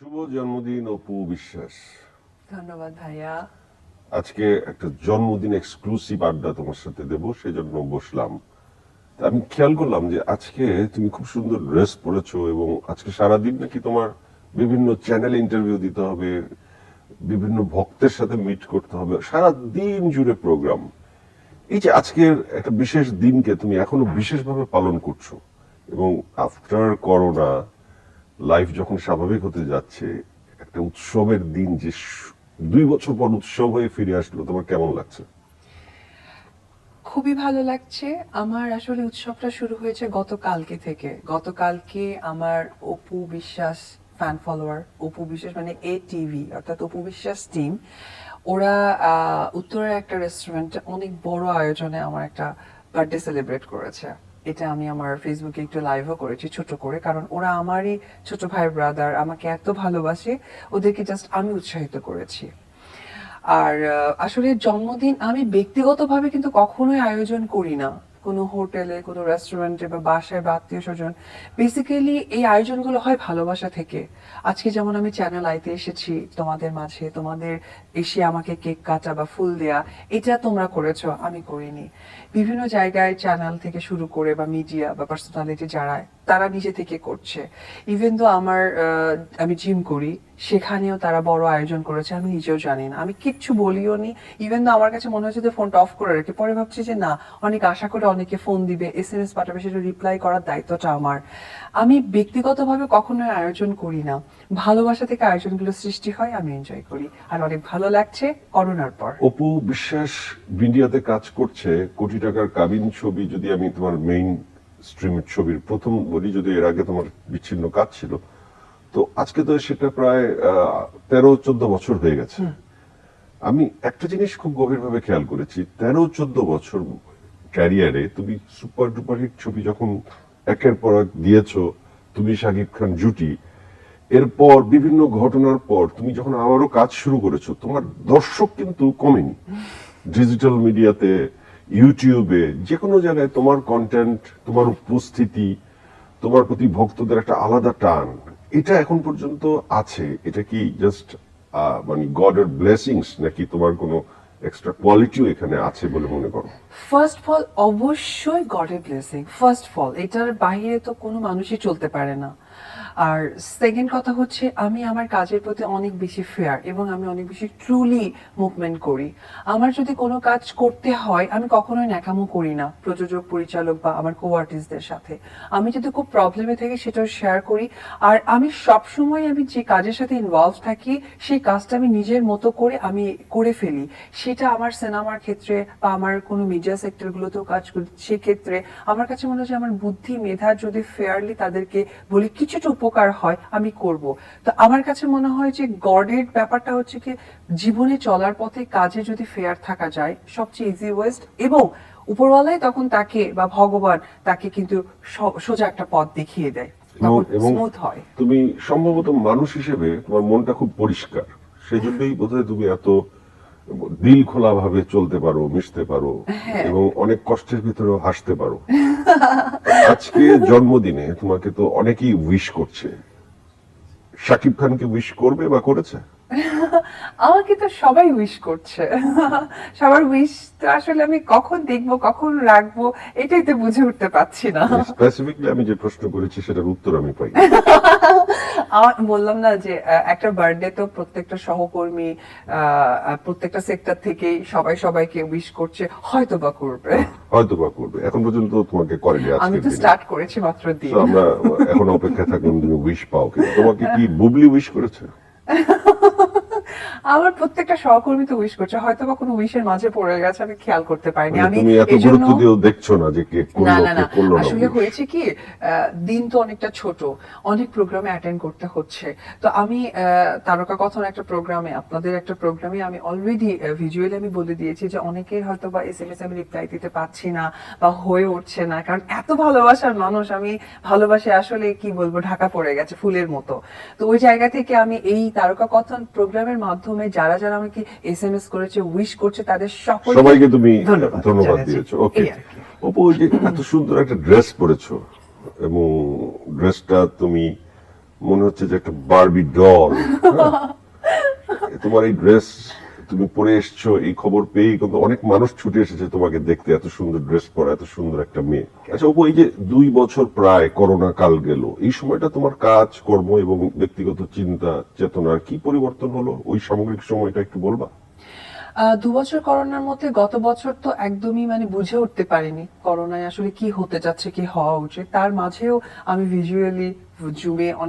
শুভ জন্মদিন অপু বিশ্বাস ধন্যবাদ ভাইয়া। আজকে একটা জন্মদিন এক্সক্লুসিভ আড্ডা তোমার সাথে দেব সেজন্য বসলাম। আমি খেয়াল করলাম যে আজকে তুমি খুব সুন্দর ড্রেস পরেছো এবং আজকে সারাদিন নাকি তোমার বিভিন্ন চ্যানেল ইন্টারভিউ দিতে হবে বিভিন্ন ভক্তের সাথে মিট করতে হবে সারা দিন জুড়ে প্রোগ্রাম এই যে আজকের একটা বিশেষ দিনকে তুমি এখনও বিশেষভাবে পালন করছ এবং আফটার করোনা লাইফ যখন স্বাভাবিক হতে যাচ্ছে, একটা উৎসবের দিন যে দুই বছর পর উৎসব হয়ে ফিরে আসলো, তোমার কেমন লাগছে? খুবই ভালো লাগছে। আমার আসলে উৎসবটা শুরু হয়েছে গতকালকে থেকে। গতকালকে আমার অপু বিশ্বাস ফ্যান ফলোয়ার অপু বিশ্বাস মানে এ টিভি অর্থাৎ অপু বিশ্বাস টিম ওরা উত্তরের একটা রেস্টুরেন্টে অনেক বড় আয়োজনে আমার একটা বার্থডে সেলিব্রেট করেছে। এটা আমি আমার ফেসবুকে একটু লাইভও করেছি, ছোট করে, কারণ ওরা আমারই ছোট ভাই ব্রাদার আমাকে এত ভালোবাসে, ওদেরকে জাস্ট আমি উৎসাহিত করেছি। আর আসলে জন্মদিন আমি ব্যক্তিগতভাবে কিন্তু কখনোই আয়োজন করি না। কোনো হোটেলে, কোনো রেস্টুরেন্টে বা বাসায় বা আত্মীয় স্বজন বেসিক্যালি এই আয়োজনগুলো হয় ভালোবাসা থেকে। আজকে যেমন আমি চ্যানেল আইতে এসেছি তোমাদের মাঝে, তোমাদের এসে আমাকে কেক কাটা বা ফুল দেয়া, এটা তোমরা করেছ, আমি করিনি। বিভিন্ন জায়গায় চ্যানেল থেকে শুরু করে বা মিডিয়া বা পার্সোনালিটি যারা তারা নিজে থেকে করছে। ইভেন তো আমার আমি জিম করি, সেখানেও তারা বড় আয়োজন করেছে, আমি নিজেও জানি না। আমি কিচ্ছু বলিও নি। ইভেন তো আমার কাছে মনে হচ্ছে যে ফোনটা অফ করে রেখে, পরে ভাবছি যে না, অনেক আশা করে অনেকে ফোন দিবে এস এম এস পাঠাবে, সেটা রিপ্লাই করার দায়িত্বটা আমার। আমি ব্যক্তিগতভাবে কখনোই আয়োজন করি না। ভালোবাসা থেকে আয়োজনগুলো সৃষ্টি হয়, আমি এনজয় করি। আর অনেক ভালো লাগছে করোনার পর। অপু, বিশ্বাস মিডিয়াতে কাজ করছে, কোটি টাকার কাবিন ছবি যদি আমি তোমার মেইন স্ট্রিমের ছবির প্রথম বলি যদি এর আগে তোমার বিচ্ছিন্ন কাজ ছিল তো আজকে তো সেটা প্রায় তেরো চোদ্দ বছর হয়ে গেছে। আমি একটা জিনিস খুব গভীরভাবে খেয়াল করেছি তেরো চোদ্দ বছর ক্যারিয়ারে তুমি সুপার ডুপার হিট ছবি যখন একের পর এক দিয়েছ তুমি শাকিব খান জুটি এরপর বিভিন্ন ঘটনার পর তুমি যখন আবারও কাজ শুরু করেছ তোমার দর্শক কিন্তু কমেনি। ডিজিটাল মিডিয়াতে ইউটিউবে যে কোনো জায়গায় তোমার কন্টেন্ট তোমার উপস্থিতি, তোমার প্রতি ভক্তদের একটা আলাদা টান, এটা এখন পর্যন্ত আছে। এটা কি জাস্ট মানে গডের ব্লেসিংস নাকি তোমার কোনো এক্সট্রা কোয়ালিটিও এখানে আছে বলে মনে করো? ফার্স্ট ফল অবশ্যই গডের ব্লেসিং ফার্স্ট ফল এটার বাইরে তো কোনো মানুষই চলতে পারে না। আর সেকেন্ড কথা হচ্ছে, আমি আমার কাজের প্রতি অনেক বেশি ফেয়ার এবং আমি অনেক বেশি ট্রুলি মুভমেন্ট করি। আমার যদি কোনো কাজ করতে হয়, আমি কখনোই ন্যাকামো করি না, প্রযোজক, পরিচালক বা আমার কো আর্টিস্টদের সাথে। আমি যদি খুব প্রবলেমে থাকি সেটাও শেয়ার করি, আর আমি সবসময় আমি যে কাজের সাথে ইনভলভ থাকি, সেই কাজটা আমি নিজের মতো করে আমি করে ফেলি। সেটা আমার সিনেমার ক্ষেত্রে বা আমার কোনো মিডিয়া সেক্টরগুলোতেও কাজ করি। সেক্ষেত্রে আমার কাছে মনে হয় আমার বুদ্ধি, মেধা যদি ফেয়ারলি তাদেরকে বলি কিছুটা উপকার হয় আমি করব। তো আমার কাছে মনে হয় যে গডের ব্যাপারটা হচ্ছে কি জীবনে চলার পথে কাজে যদি ফেয়ার থাকা যায় সবচেয়ে ইজি ওয়েস্ট এবং উপরওয়ালাই তখন তাকে বা ভগবান তাকে কিন্তু সোজা একটা পথ দেখিয়ে দেয় এবং হয়। তুমি সম্ভবত মানুষ হিসেবে তোমার মনটা খুব পরিষ্কার সেই জন্যই বোধহয় তুমি এত দিল খোলা ভাবে চলতে পারো মিশতে পারো হ্যাঁ। এবং অনেক কষ্টের ভিতরেও হাসতে পারো। আজকে জন্মদিনে তোমাকে তো অনেকেই উইশ করছে। শাকিব খানকে উইশ করবে বা করেছে? আমাকে তো সবাই উইশ করছে। সবার উইশ তো আসলে আমি কখন দেখব কখন রাখব এটাই তো বুঝে উঠতে পারছি না। স্পেসিফিকলি আমি যে প্রশ্ন করেছি সেটার উত্তর আমি পাই। বললাম না যে একটা বার্থডে তো প্রত্যেকটা সহকর্মী প্রত্যেকটা সেক্টর থেকেই সবাই সবাইকে উইশ করছে হয়তো বা করবে। হয়তো বা করবে। এখন পর্যন্ত তোমাকে করেনি আমি তো স্টার্ট করেছি মাত্র দিন। আমরা এখন অপেক্ষা থাকলাম তুমি উইশ পাও কিন্তু তোমাকে কি বুবলি উইশ করেছে? আমার প্রত্যেকটা সহকর্মী তো উইশ করছে হয়তো বা কোনো উইশের মাঝে পড়ে গেছে আমি খেয়াল করতে পারিনি। মানে আমি এত গুরুত্ব দিয়েও দেখছ না যে কে না না না। আসলে হয়েছে কি দিন তো অনেকটা ছোট অনেক প্রোগ্রামে অ্যাটেন্ড করতে হচ্ছে। তো আমি তারকা কথন একটা প্রোগ্রামে আপনাদের একটা প্রোগ্রামে আমি অলরেডি ভিজুয়ালি আমি বলে দিয়েছি যে অনেকের হয়তো বা এস এম এস আমি রিপ্লাই দিতে পারছি না বা হয়ে উঠছে না কারণ এত ভালোবাসার মানুষ আমি ভালোবাসে আসলে কি বলব ঢাকা পড়ে গেছে ফুলের মতো। তো ওই জায়গা থেকে আমি এই তারকা কথন প্রোগ্রামের মাধ্যমে যারা যারা আমাকে এস এম এস করেছে উইশ করছে তাদের সকল সবাইকে তুমি ধন্যবাদ দিয়েছ। ওকে ওপো অপু যে এত সুন্দর একটা ড্রেস পরেছো এবং ড্রেসটা তুমি মনে হচ্ছে যে একটা বারবি ডল তোমার এই ড্রেস তুমি পরে এসছো, এই খবর পেয়ে কিন্তু অনেক মানুষ ছুটে এসেছে তোমাকে দেখতে, এত সুন্দর ড্রেস পরা, এত সুন্দর একটা মেয়ে। আচ্ছা অপু, এই যে দুই বছর প্রায় করোনা কাল গেল, এই সময়টা তোমার কাজ, কর্ম এবং ব্যক্তিগত চিন্তা, চেতনার কি পরিবর্তন হলো? ওই সামগ্রিক সময়টা একটু বলবা? দু বছর করোনার মধ্যে গত বছর তো একদমই মানে বুঝে উঠতে পারিনি করোনায় আসলে কি হতে যাচ্ছে, কি হওয়া উচিত। তার মাঝেও আমি ভিজুয়ালি জুমে অনেক